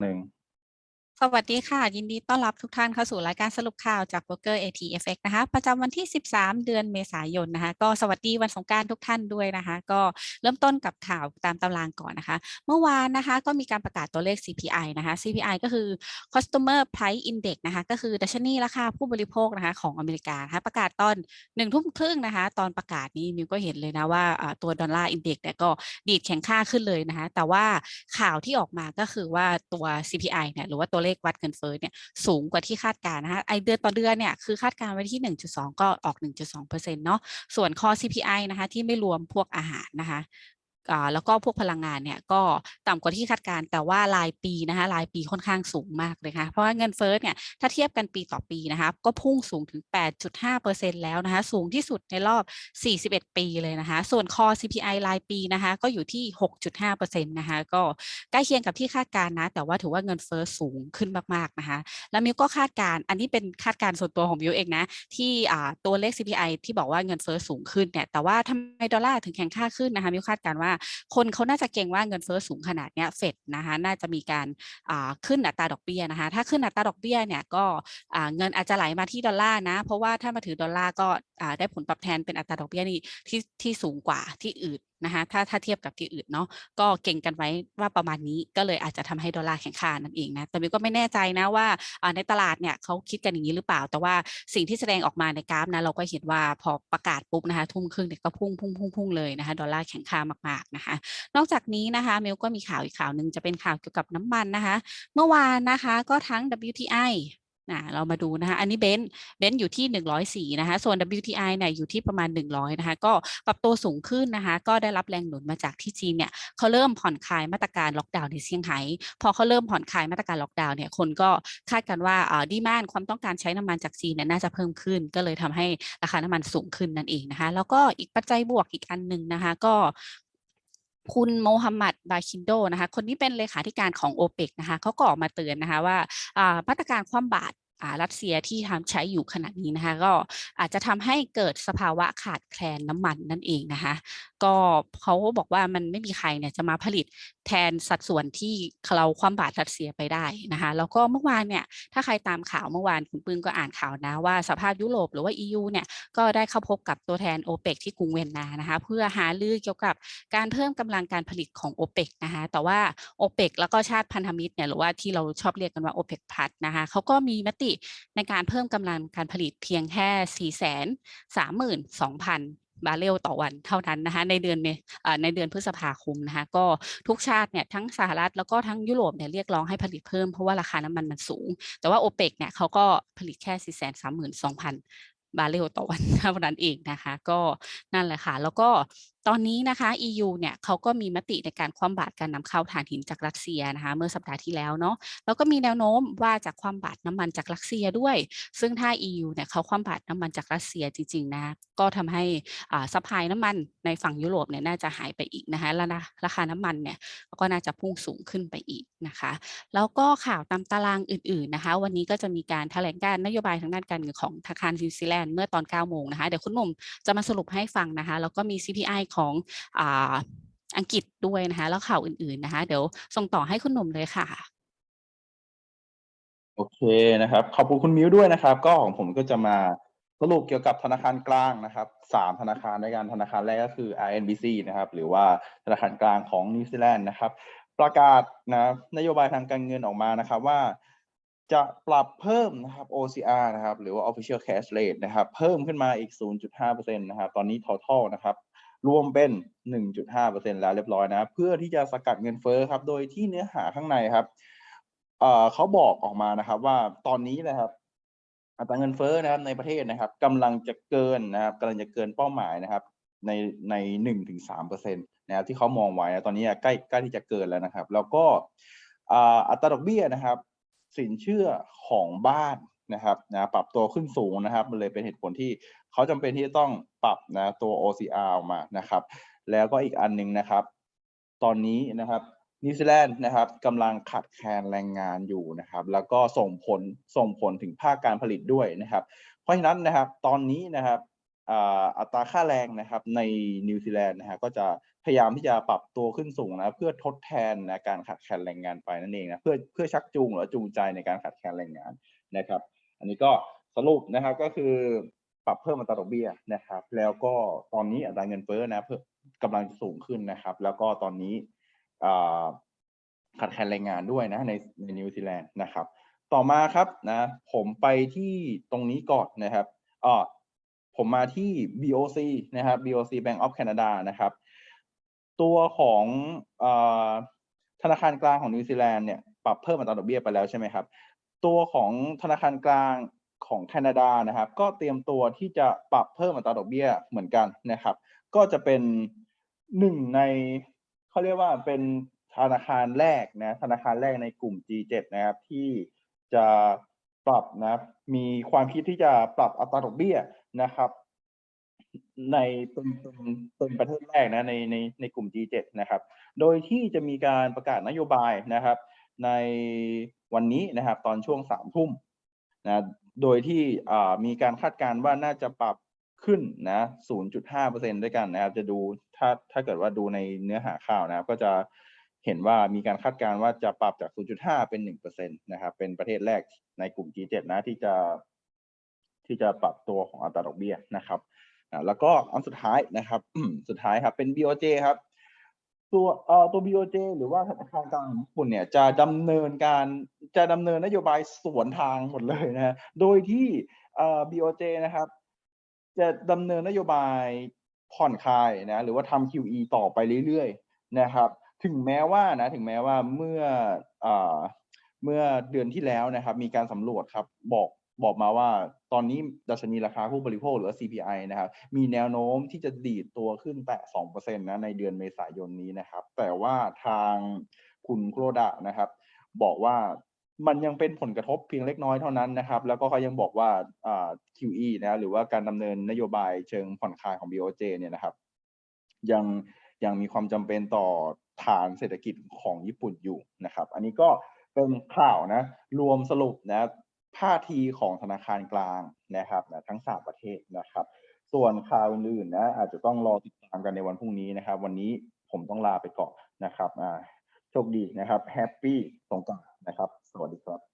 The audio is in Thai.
หนึ่ง สวัสดีค่ะ ยินดีต้อนรับทุกท่านเข้าสู่รายการสรุปข่าวจาก b r o k e r ATFX นะคะ ประจำวันที่ 13 เดือนเมษายนนะคะ ก็สวัสดีวันสงกรารทุกท่านด้วยนะคะ ก็เริ่มต้นกับข่าวตามตารางก่อนนะคะ เมื่อวานนะคะก็มีการประกาศตัวเลข CPI นะคะ CPI ก็คือ Customer Price Index นะคะ ก็คือดัชนีราคาผู้บริโภคนะคะของอเมริกาะคะประกาศตอนหนึ่งทุ่มครึ่งนะคะ ตอนประกาศนี้มิวก็เห็นเลยนะว่าตัวดอลลาร์อินเด็กเนี่ยก็ดีดแข็งค่าขึ้นเลยนะคะ แต่ว่าข่าวที่ออกมาก็คือว่าตัว CPI เนี่ยหรือว่าตัวเลขวัดเงินเฟ้อเนี่ยสูงกว่าที่คาดการณ์นะคะไอเดือนต่อเดือนเนี่ยคือคาดการณ์ไว้ที่ 1.2 ก็ออก 1.2%เนาะส่วน Core CPI นะคะที่ไม่รวมพวกอาหารนะคะ แล้วก็พวกพลังงานเนี่ยก็ต่ำกว่าที่คาดการแต่ว่ารายปีนะคะรายปีค่อนข้างสูงมากเลยค่ะเพราะว่าเงินเฟ้อเนี่ยถ้าเทียบกันปีต่อปีนะคะก็พุ่งสูงถึง 8.5%แล้วนะคะสูงที่สุดในรอบ 41 ปีเลยนะคะ ส่วน Core CPI รายปีนะคะก็อยู่ที่ 6.5%นะคะก็ใกล้เคียงกับที่คาดการนะแต่ว่าถือว่าเงินเฟ้อสูงขึ้นมากๆนะคะแล้วมิวก็คาดการอันนี้เป็นคาดการส่วนตัวของมิวเองนะที่อ่าตัวเลข CPI ที่บอกว่าเงินเฟ้อสูงขึ้นเนี่ยแต่ว่าทำไมดอลลาร์ถึงแข็งค่าขึ้นนะคะมิวคาดการว่าคนเขาน่าจะเก่งว่าเงินเฟ้อสูงขนาดเนี้ยเฟดนะคะน่าจะมีการขึ้นอัตราดอกเบี้ยนะคะถ้าขึ้นอัตราดอกเบี้ยเนี่ยก็เงินอาจจะไหลมาที่ดอลลาร์นะ เพราะว่าถ้ามาถือดอลลาร์ก็ได้ผลตอบแทนเป็นอัตราดอกเบี้ยนี่ที่ที่สูงกว่าที่อื่น นะคะถ้าถ้าเทียบกับที่อื่นเนาะก็เก่งกันไว้ว่าประมาณนี้ก็เลยอาจจะทำให้ดอลลาร์แข็งค่านั่นเองนะแต่มิวก็ไม่แน่ใจนะว่าในตลาดเนี่ยเขาคิดกันอย่างนี้หรือเปล่า แต่ว่าสิ่งที่แสดงออกมาในกราฟนะเราก็เห็นว่าพอประกาศปุ๊บนะคะทุ่มครึ่งเนี่ยก็พุ่งพุ่งพุ่งพุ่งเลยนะคะดอลลาร์แข็งค่ามากๆนะคะนอกจากนี้นะคะมิวก็มีข่าวอีกข่าวหนึ่งจะเป็นข่าวเกี่ยวกับน้ำมันนะคะ เมื่อวานนะคะก็ทั้ง WTI นะเรามาดูนะคะ อันนี้เบนซ์เบนซ์อยู่ที่ 104 นะคะ ส่วน WTI เนี่ยอยู่ที่ประมาณ 100 นะคะ ก็ปรับตัวสูงขึ้นนะคะ ก็ได้รับแรงหนุนมาจากที่จีนเนี่ยเขาเริ่มผ่อนคลายมาตรการล็อกดาวน์ในเซี่ยงไฮ้พอเขาเริ่มผ่อนคลายมาตรการล็อกดาวน์เนี่ยคนก็คาดกันว่าอ่าดีมานความต้องการใช้น้ำมันจากจีนเนี่ยน่าจะเพิ่มขึ้น ก็เลยทำให้ราคาน้ำมันสูงขึ้นนั่นเองนะคะ แล้วก็อีกปัจจัยบวกอีกอันหนึ่งนะคะ ก็คุณโมฮัมหมัดบาคินโดนะคะ คนนี้เป็นเลขาธิการของโอเปกนะคะเขาก็ออกมาเตือนนะคะว่ามาตรการคว่ำบาตร รัสเซียที่ทำใช้อยู่ขณะนี้นะคะก็อาจจะทำให้เกิดสภาวะขาดแคลนน้ำมันนั่นเองนะคะก็เขาบอกว่ามันไม่มีใครเนี่ยจะมาผลิตแทนสัดส่วนที่เราคว่ำบาตรรัสเซียไปได้นะคะแล้วก็เมื่อวานเนี่ยถ้าใครตามข่าวเมื่อวานคุณปึ้งก็อ่านข่าวนะว่าสภาพยุโรปหรือว่า EU เนี่ยก็ได้เข้าพบกับตัวแทนโอเปกที่กรุงเวียนนานะคะเพื่อหารือเกี่ยวกับการเพิ่มกำลังการผลิตของโอเปกนะคะแต่ว่าโอเปกแล้วก็ชาติพันธมิตรเนี่ยหรือว่าที่เราชอบเรียกกันว่าโอเปกพัทนะคะเขาก็มีมติในการเพิ่มกำลังการผลิตเพียงแค่ 4 3 2 0 0 0บาร์เรลต่อวันเท่านั้นนะคะในเดือนในเดือนพฤษภาคมนะคะก็ทุกชาติเนี่ยทั้งสหรัฐแล้วก็ทั้งยุโรปเนี่ยเรียกร้องให้ผลิตเพิ่มเพราะว่าราคาน้ำมันมันสูง แต่ว่าโอเปกเนี่ยเขาก็ผลิตแค่4 3 2 0 0 0บาร์เรลต่อวันเท่านั้นเองนะคะ ก็นั่นแหละค่ะ แล้วก็ ตอนนี้นะคะ EU เนี่ยเขาก็มีมติในการคว่ำบาตรการนำเข้าถ่านหินจากรัสเซียนะคะ เมื่อสัปดาห์ที่แล้วเนาะแล้วก็มีแนวโน้มว่าจะคว่ำบาตรน้ำมันจากรัสเซียด้วย ซึ่งถ้า EU เนี่ยเขาคว่ำบาตรน้ำมันจากรัสเซียจริงๆนะก็ทำให้ซัพพลายน้ำมันในฝั่งยุโรปเนี่ยน่าจะหายไปอีกนะคะแล้วนะราคาน้ำมันเนี่ยก็น่าจะพุ่งสูงขึ้นไปอีกนะคะ แล้วก็ข่าวตามตารางอื่นๆนะคะ วันนี้ก็จะมีการแถลงการนโยบายทางด้านการเงินของธนาคารนิวซีแลนด์เมื่อตอน9โมงนะคะเดี๋ยวคุณหนุ่มจะมาสรุปให้ฟังนะคะแล้วก็มี CPI ของอ่าอังกฤษด้วยนะคะแล้วข่าวอื่นๆนะคะ เดี๋ยวส่งต่อให้คุณหนุ่มเลยค่ะโอเคนะครับ ขอบคุณคุณมิวด้วยนะครับ ก็ของผมก็จะมาสรุปเกี่ยวกับธนาคารกลางนะครับสามธนาคารด้วยกันธนาคารแรกก็คือ RNBC นะครับ หรือว่าธนาคารกลางของนิวซีแลนด์นะครับ ประกาศนะนโยบายทางการเงินออกมานะครับว่าจะปรับเพิ่มนะครับ OCR นะครับ หรือว่า Official Cash Rate นะครับ เพิ่มขึ้นมาอีก 0.5%นะครับ ตอนนี้ total นะครับ รวมเป็น 1.5%แล้วเรียบร้อยนะ เพื่อที่จะสกัดเงินเฟ้อครับ โดยที่เนื้อหาข้างในครับเเขาบอกออกมานะครับ ว่าตอนนี้นะครับ อัตราเงินเฟ้อนะครับในประเทศนะครับกำลังจะเกินนะครับกำลังจะเกินเป้าหมายนะครับ ในในหนึ่งถึงสามเปอร์เซ็นตนะครับที่เขามองไว้นะตอนนี้ใกล้ใกล้ที่จะเกินแล้วนะครับ แล้วก็อัตราดอกเบี้ยนะครับ สินเชื่อของบ้าน นะครับนะปรับตัวขึ้นสูงนะครับ มันเลยเป็นเหตุผลที่เขาจำเป็นที่จะต้องปรับนะตัว OCR ออกมานะครับ แล้วก็อีกอันหนึ่งนะครับ ตอนนี้นะครับนิวซีแลนด์นะครับกำลังขาดแคลนแรงงานอยู่นะครับ แล้วก็ส่งผลส่งผลถึงภาคการผลิตด้วยนะครับ เพราะฉะนั้นนะครับตอนนี้นะครับอัตราค่าแรงนะครับในนิวซีแลนด์นะฮะก็จะพยายามที่จะปรับตัวขึ้นสูงนะเพื่อทดแทนนะการขาดแคลนแรงงานไปนั่นเองนะเพื่อเพื่อชักจูงหรือจูงใจในการขาดแคลนแรงงานนะครับ อันนี้ก็สรุปนะครับก็คือปรับเพิ่มอัตราดอกเบี้ยนะครับ แล้วก็ตอนนี้อัตราเงินเฟ้อนะเพิ่มกำลังจะสูงขึ้นนะครับ แล้วก็ตอนนี้ขาดแคลนแรงงานด้วยนะในในนิวซีแลนด์นะครับ ต่อมาครับนะผมไปที่ตรงนี้ก่อนนะครับอ่าผมมาที่ BOC นะครับ BOC Bank of Canada นะครับ ตัวของอธนาคารกลางของนิวซีแลนด์เนี่ยปรับเพิ่มอัตราดอกเบี้ยไปแล้วใช่ไหมครับ ตัวของธนาคารกลางของแคนาดานะครับ ก็เตรียมตัวที่จะปรับเพิ่มอัตราดอกเบี้ยเหมือนกันนะครับ ก็จะเป็นหนึ่งในเขาเรียกว่าเป็นธนาคารแรกนะธนาคารแรกในกลุ่ม G7 นะครับ ที่จะปรับนะมีความคิดที่จะปรับอัตราดอกเบี้ยนะครับ ในเป็นเป็นเป็นประเทศแรกนะในในในกลุ่ม G7 นะครับ โดยที่จะมีการประกาศนโยบายนะครับ ในวันนี้นะครับตอนช่วงสามทุ่มนะโดยที่มีการคาดการณ์ว่าน่าจะปรับขึ้นนะ 0.5%ด้วยกันนะครับ จะดูถ้าถ้าเกิดว่าดูในเนื้อหาข่าวนะครับ ก็จะเห็นว่ามีการคาดการณ์ว่าจะปรับจาก 0.5 เป็น 1%นะครับ เป็นประเทศแรกในกลุ่ม G7 นะที่จะที่จะปรับตัวของอัตราดอกเบี้ยนะครับ แล้วก็อันสุดท้ายนะครับ สุดท้ายครับเป็น BOJ ครับ ตัวเอ่อตัว BOJ หรือว่าธนาคารกลางของญี่ปุ่นเนี่ยจะดำเนินการจะดำเนินนโยบายสวนทางหมดเลยนะโดยที่เอ่อ BOJ นะครับ จะดำเนินนโยบายผ่อนคลายนะหรือว่าทำ QE ต่อไปเรื่อยๆนะครับ ถึงแม้ว่านะถึงแม้ว่าเมื่อเอ่าเมื่อเดือนที่แล้วนะครับ มีการสำรวจครับบอก บอกมาว่าตอนนี้ดัชนีราคาผู้บริโภคหรือ CPI นะครับ มีแนวโน้มที่จะดีดตัวขึ้นแตะ2%นะในเดือนเมษายนนี้นะครับ แต่ว่าทางคุณโครดะนะครับ บอกว่ามันยังเป็นผลกระทบเพียงเล็กน้อยเท่านั้นนะครับ แล้วก็เขายังบอกว่าอ่า QE นะหรือว่าการดำเนินนโยบายเชิงผ่อนคลายของ BOJ เนี่ยนะครับ ยังยังมีความจำเป็นต่อฐานเศรษฐกิจของญี่ปุ่นอยู่นะครับ อันนี้ก็เป็นข่าวนะ รวมสรุปนะ ท่าทีของธนาคารกลางนะครับนะทั้งสามประเทศนะครับ ส่วนข่าวอื่นๆนะอาจจะต้องรอติดตามกันในวันพรุ่งนี้นะครับ วันนี้ผมต้องลาไปก่อนนะครับโชคดีนะครับแฮปปี้สงกรานต์นะครับ สวัสดีครับ